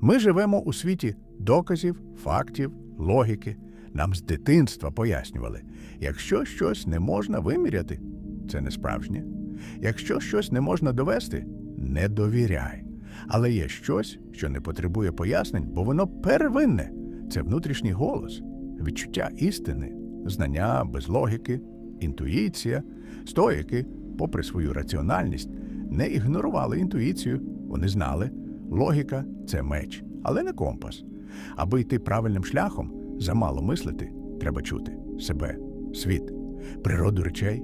Ми живемо у світі доказів, фактів, логіки. Нам з дитинства пояснювали, якщо щось не можна виміряти, це не справжнє. Якщо щось не можна довести, не довіряй. Але є щось, що не потребує пояснень, бо воно первинне. Це внутрішній голос, відчуття істини, знання без логіки, інтуїція. Стоїки, попри свою раціональність, не ігнорували інтуїцію. Вони знали, логіка це меч, але не компас. Аби йти правильним шляхом, замало мислити, треба чути себе, світ, природу речей.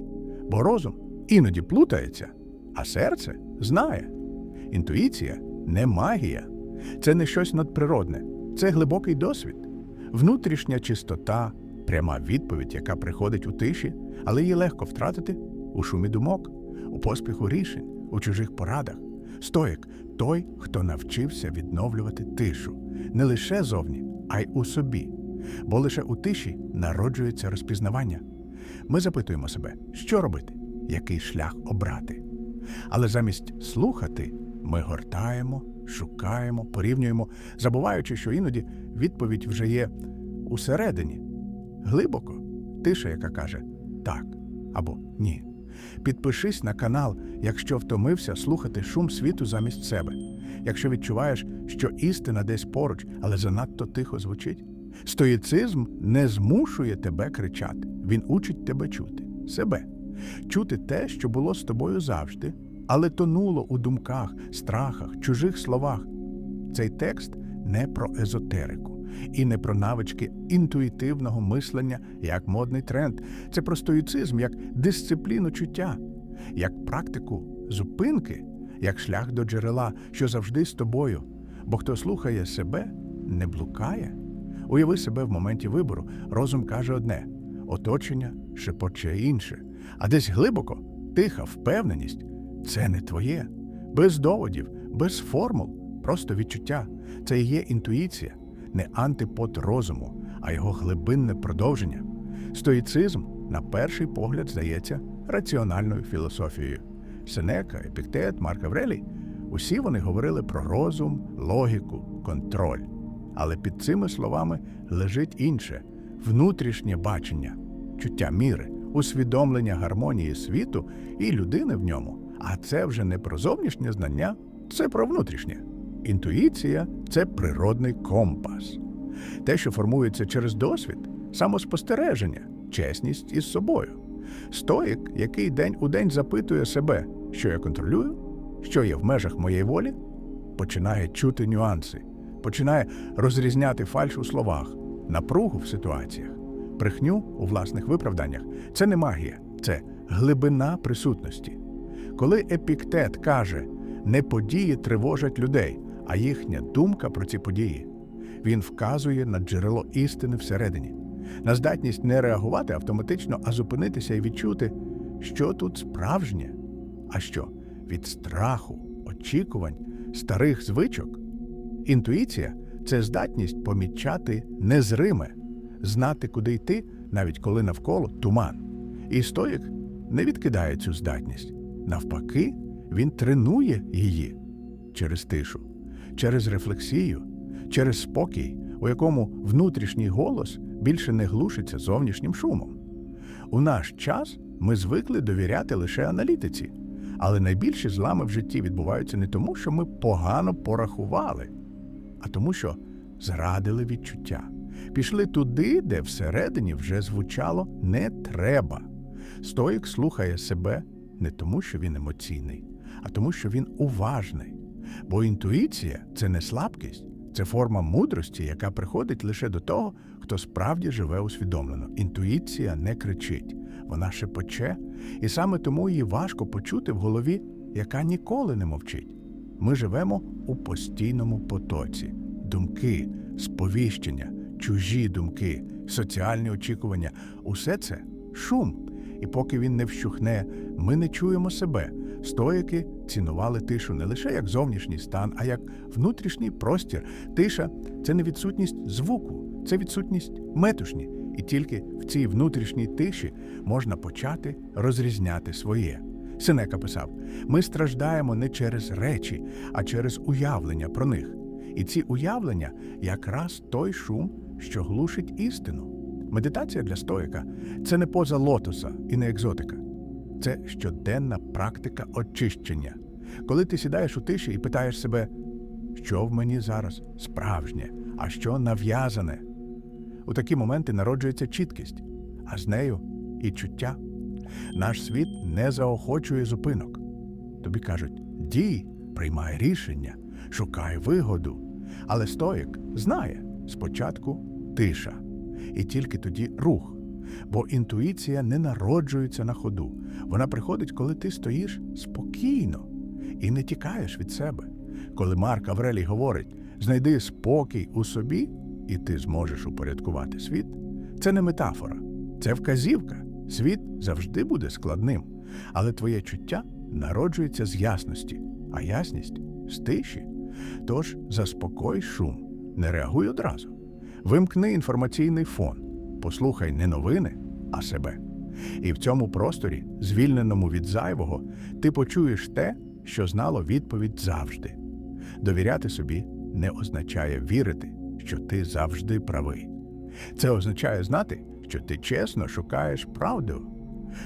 Бо розум іноді плутається, а серце знає. Інтуїція не магія, це не щось надприродне, це глибокий досвід, внутрішня чистота, пряма відповідь, яка приходить у тиші, але її легко втратити у шумі думок, у поспіху рішень, у чужих порадах. Стоїк той, хто навчився відновлювати тишу не лише зовні, а й у собі. Бо лише у тиші народжується розпізнавання. Ми запитуємо себе, що робити, який шлях обрати. Але замість слухати ми гортаємо, шукаємо, порівнюємо, забуваючи, що іноді відповідь вже є усередині, глибоко, тиша, яка каже так або ні. Підпишись на канал, якщо втомився слухати шум світу замість себе, якщо відчуваєш, що істина десь поруч, але занадто тихо звучить. Стоїцизм не змушує тебе кричати, він учить тебе чути себе, чути те, що було з тобою завжди, але тонуло у думках, страхах, чужих словах. Цей текст не про езотерику і не про навички інтуїтивного мислення як модний тренд. Це про стоїцизм як дисципліну чуття, як практику зупинки, як шлях до джерела, що завжди з тобою. Бо хто слухає себе, не блукає. Уяви себе в моменті вибору. Розум каже одне, оточення шепоче інше. А десь глибоко тиха впевненість це не твоє. Без доводів, без формул, просто відчуття. Це і є інтуїція, не антипод розуму, а його глибинне продовження. Стоїцизм, на перший погляд, здається раціональною філософією. Сенека, Епіктет, Марк Аврелій усі вони говорили про розум, логіку, контроль. Але під цими словами лежить інше внутрішнє бачення, чуття міри, усвідомлення гармонії світу і людини в ньому. А це вже не про зовнішнє знання, це про внутрішнє. Інтуїція це природний компас. Те, що формується через досвід, самоспостереження, чесність із собою. Стоїк, який день у день запитує себе, що я контролюю, що є в межах моєї волі, починає чути нюанси, починає розрізняти фальш у словах, напругу в ситуаціях, брехню у власних виправданнях. Це не магія, це глибина присутності. Коли епіктет каже, не події тривожать людей, а їхня думка про ці події, він вказує на джерело істини всередині, на здатність не реагувати автоматично, а зупинитися і відчути, що тут справжнє, а що від страху, очікувань, старих звичок. Інтуїція це здатність помічати незриме, знати, куди йти, навіть коли навколо туман. І стоїк не відкидає цю здатність. Навпаки, він тренує її через тишу, через рефлексію, через спокій, у якому внутрішній голос більше не глушиться зовнішнім шумом. У наш час ми звикли довіряти лише аналітиці, але найбільші злами в житті відбуваються не тому, що ми погано порахували, а тому, що зрадили відчуття, пішли туди, де всередині вже звучало не треба. Стоїк слухає себе не тому, що він емоційний, а тому, що він уважний. Бо інтуїція це не слабкість, це форма мудрості, яка приходить лише до того, хто справді живе усвідомлено. Інтуїція не кричить, вона шепоче, і саме тому її важко почути в голові, яка ніколи не мовчить. Ми живемо у постійному потоці, думки, сповіщення, чужі думки, соціальні очікування усе це шум. І поки він не вщухне, ми не чуємо себе. Стоїки цінували тишу не лише як зовнішній стан, а як внутрішній простір. Тиша це не відсутність звуку, це відсутність метушні. І тільки в цій внутрішній тиші можна почати розрізняти своє. Сенека писав: ми страждаємо не через речі, а через уявлення про них. І ці уявлення якраз той шум, що глушить істину. Медитація для стоїка це не поза лотоса і не екзотика. Це щоденна практика очищення. Коли ти сідаєш у тиші і питаєш себе, що в мені зараз справжнє, а що нав'язане. У такі моменти народжується чіткість, а з нею і чуття. Наш світ не заохочує зупинок. Тобі кажуть: дій, приймай рішення, шукай вигоду. Але стоїк знає спочатку тиша, і тільки тоді рух. Бо інтуїція не народжується на ходу. Вона приходить, коли ти стоїш спокійно і не тікаєш від себе. Коли Марк Аврелій говорить: знайди спокій у собі, і ти зможеш упорядкувати світ. Це не метафора, це вказівка. Світ завжди буде складним, але твоє чуття народжується з ясності, а ясність з тиші. Тож заспокой шум, не реагуй одразу. Вимкни інформаційний фон, послухай не новини, а себе. І в цьому просторі, звільненому від зайвого, ти почуєш те, що знало відповідь завжди. Довіряти собі не означає вірити, що ти завжди правий. Це означає знати, що ти чесно шукаєш правду,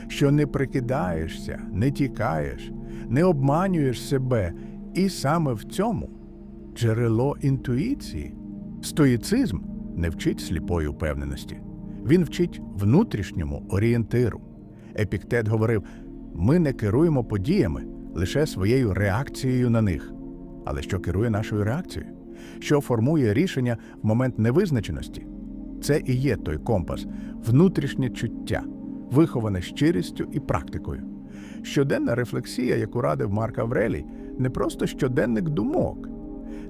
що не прикидаєшся, не тікаєш, не обманюєш себе, і саме в цьому джерело інтуїції. Стоїцизм не вчить сліпої упевненості, він вчить внутрішньому орієнтиру. Епіктет говорив: ми не керуємо подіями лише своєю реакцією на них. Але що керує нашою реакцією? Що формує рішення в момент невизначеності? Це і є той компас, внутрішнє чуття, виховане щирістю і практикою. Щоденна рефлексія, яку радив Марк Аврелій, не просто щоденник думок,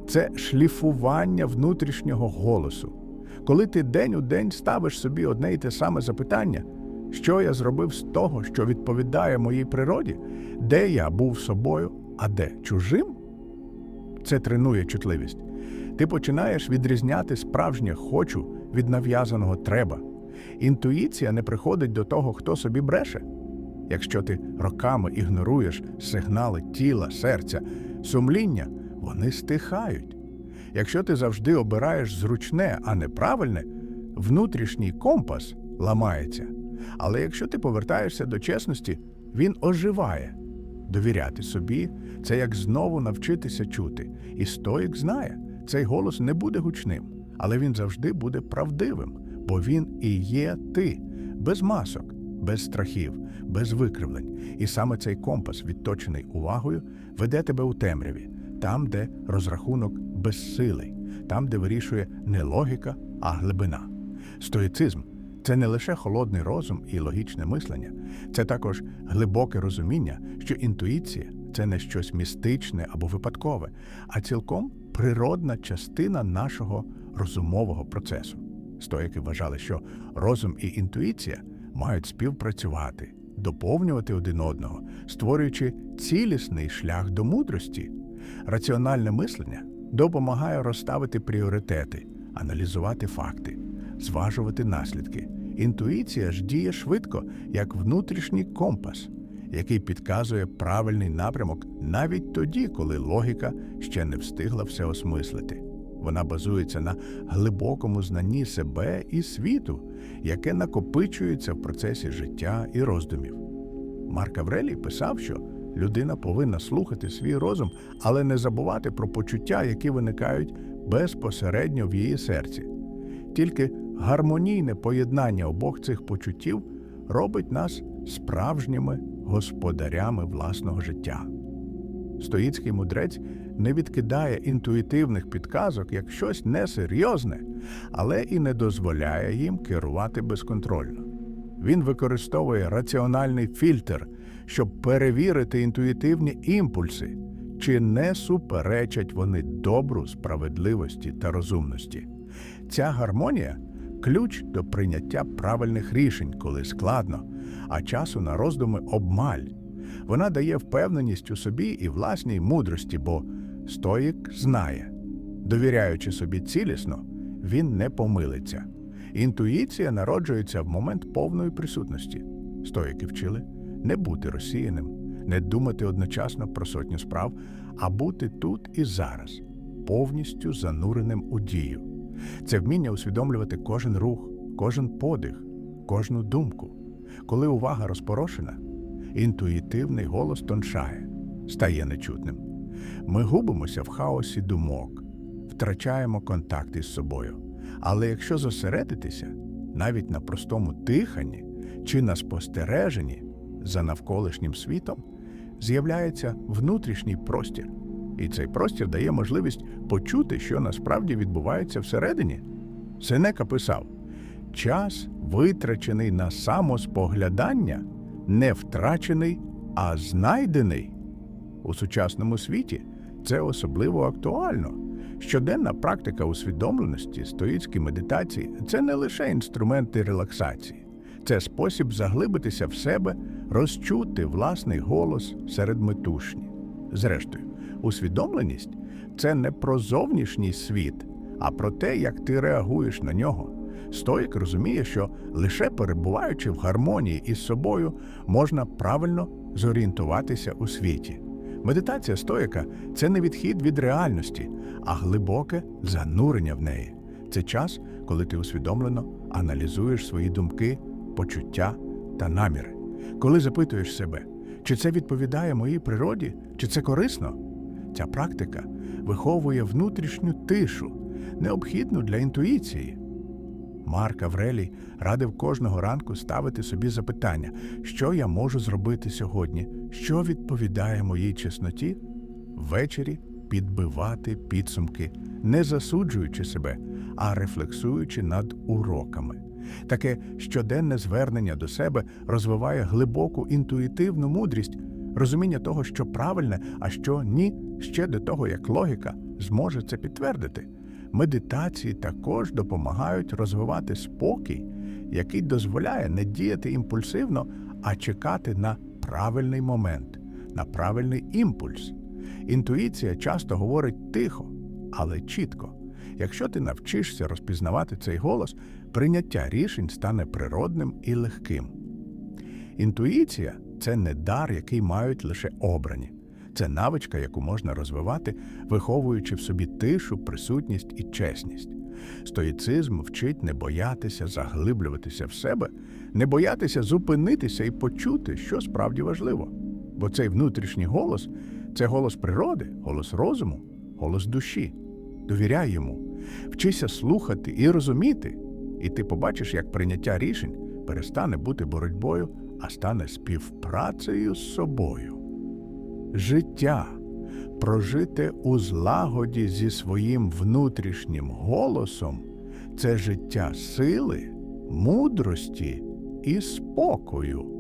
це шліфування внутрішнього голосу. Коли ти день у день ставиш собі одне й те саме запитання, що я зробив з того, що відповідає моїй природі, де я був собою, а де чужим? Це тренує чутливість. Ти починаєш відрізняти справжнє хочу від нав'язаного треба. Інтуїція не приходить до того, хто собі бреше. Якщо ти роками ігноруєш сигнали тіла, серця, сумління, вони стихають. Якщо ти завжди обираєш зручне, а не правильне, внутрішній компас ламається. Але якщо ти повертаєшся до чесності, він оживає. Довіряти собі це як знову навчитися чути. І стоїк знає, цей голос не буде гучним, але він завжди буде правдивим, бо він і є ти, без масок, без страхів, без викривлень. І саме цей компас, відточений увагою, веде тебе у темряві, там, де розрахунок безсилий, там, де вирішує не логіка, а глибина. Стоїцизм це не лише холодний розум і логічне мислення, це також глибоке розуміння, що інтуїція це не щось містичне або випадкове, а цілком природна частина нашого розумового процесу. Стоїки вважали, що розум і інтуїція мають співпрацювати, доповнювати один одного, створюючи цілісний шлях до мудрості. Раціональне мислення допомагає розставити пріоритети, аналізувати факти, зважувати наслідки. Інтуїція ж діє швидко, як внутрішній компас, який підказує правильний напрямок навіть тоді, коли логіка ще не встигла все осмислити. Вона базується на глибокому знанні себе і світу, яке накопичується в процесі життя і роздумів. Марк Аврелій писав, що людина повинна слухати свій розум, але не забувати про почуття, які виникають безпосередньо в її серці. Тільки гармонійне поєднання обох цих почуттів робить нас справжніми господарями власного життя. Стоїцький мудрець не відкидає інтуїтивних підказок як щось несерйозне, але і не дозволяє їм керувати безконтрольно. Він використовує раціональний фільтр, щоб перевірити інтуїтивні імпульси, чи не суперечать вони добру, справедливості та розумності. Ця гармонія ключ до прийняття правильних рішень, коли складно, а часу на роздуми обмаль. Вона дає впевненість у собі і власній мудрості, бо стоїк знає, довіряючи собі цілісно, він не помилиться. Інтуїція народжується в момент повної присутності. Стоїки вчили не бути розсіяним, не думати одночасно про сотню справ, а бути тут і зараз, повністю зануреним у дію. Це вміння усвідомлювати кожен рух, кожен подих, кожну думку. Коли увага розпорошена, інтуїтивний голос тоншає, стає нечутним. Ми губимося в хаосі думок, втрачаємо контакт із собою. Але якщо зосередитися навіть на простому диханні чи на спостереженні за навколишнім світом, з'являється внутрішній простір. І цей простір дає можливість почути, що насправді відбувається всередині. Сенека писав: час, витрачений на самоспоглядання, не втрачений, а знайдений. У сучасному світі це особливо актуально. Щоденна практика усвідомленості, стоїцькі медитації це не лише інструменти релаксації, це спосіб заглибитися в себе, розчути власний голос серед метушні. Зрештою, усвідомленість це не про зовнішній світ, а про те, як ти реагуєш на нього. Стоїк розуміє, що лише перебуваючи в гармонії із собою, можна правильно зорієнтуватися у світі. Медитація стоїка це не відхід від реальності, а глибоке занурення в неї. Це час, коли ти усвідомлено аналізуєш свої думки, почуття та наміри. Коли запитуєш себе, чи це відповідає моїй природі, чи це корисно, ця практика виховує внутрішню тишу, необхідну для інтуїції. Марк Аврелій радив кожного ранку ставити собі запитання, що я можу зробити сьогодні, що відповідає моїй чесноті, ввечері підбивати підсумки, не засуджуючи себе, а рефлексуючи над уроками. Таке щоденне звернення до себе розвиває глибоку інтуїтивну мудрість, розуміння того, що правильне, а що ні, ще до того, як логіка зможе це підтвердити. Медитації також допомагають розвивати спокій, який дозволяє не діяти імпульсивно, а чекати на правильний момент, на правильний імпульс. Інтуїція часто говорить тихо, але чітко. Якщо ти навчишся розпізнавати цей голос, прийняття рішень стане природним і легким. Інтуїція це не дар, який мають лише обрані. Це навичка, яку можна розвивати, виховуючи в собі тишу, присутність і чесність. Стоїцизм вчить не боятися заглиблюватися в себе, не боятися зупинитися і почути, що справді важливо. Бо цей внутрішній голос це голос природи, голос розуму, голос душі. Довіряй йому, вчися слухати і розуміти, і ти побачиш, як прийняття рішень перестане бути боротьбою, а стане співпрацею з собою. Життя, прожите у злагоді зі своїм внутрішнім голосом, це життя сили, мудрості і спокою.